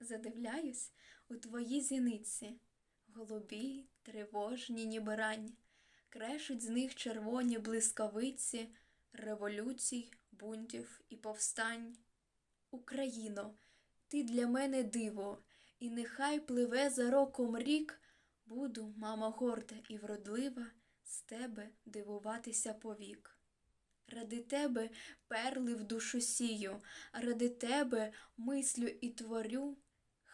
задивляюсь у твої зіниці, голубі, тривожні, ніби рань, крешуть з них червоні блискавиці революцій, бунтів і повстань. Україно, ти для мене диво, і нехай пливе за роком рік, буду, мама горда і вродлива, з тебе дивуватися повік. Ради тебе перли в душу сію, ради тебе мислю і творю.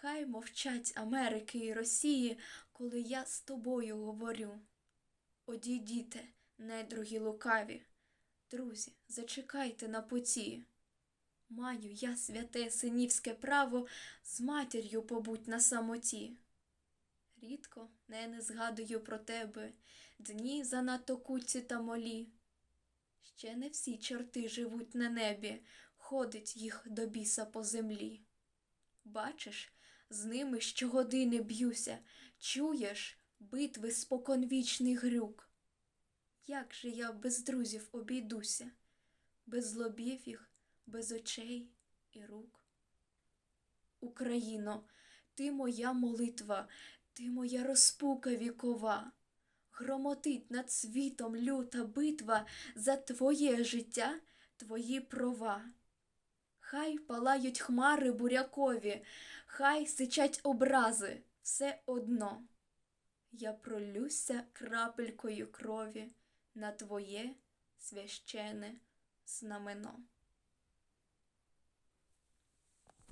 Хай мовчать Америки і Росії, коли я з тобою говорю. Одійдіте, недругі лукаві, друзі, зачекайте на путі. Маю я святе синівське право з матір'ю побуть на самоті. Рідко не, не згадую про тебе, дні занадто куці та молі. Ще не всі чорти живуть на небі, ходить їх до біса по землі. Бачиш, з ними щогодини б'юся, чуєш битви споконвічний грюк. Як же я без друзів обійдуся, без злобів їх, без очей і рук? Україно, ти моя молитва, ти моя розпука вікова. Громотить над світом люта битва за твоє життя, твої права. Хай палають хмари бурякові, хай сичать образи, все одно. Я пролюся крапелькою крові на твоє священе знамено.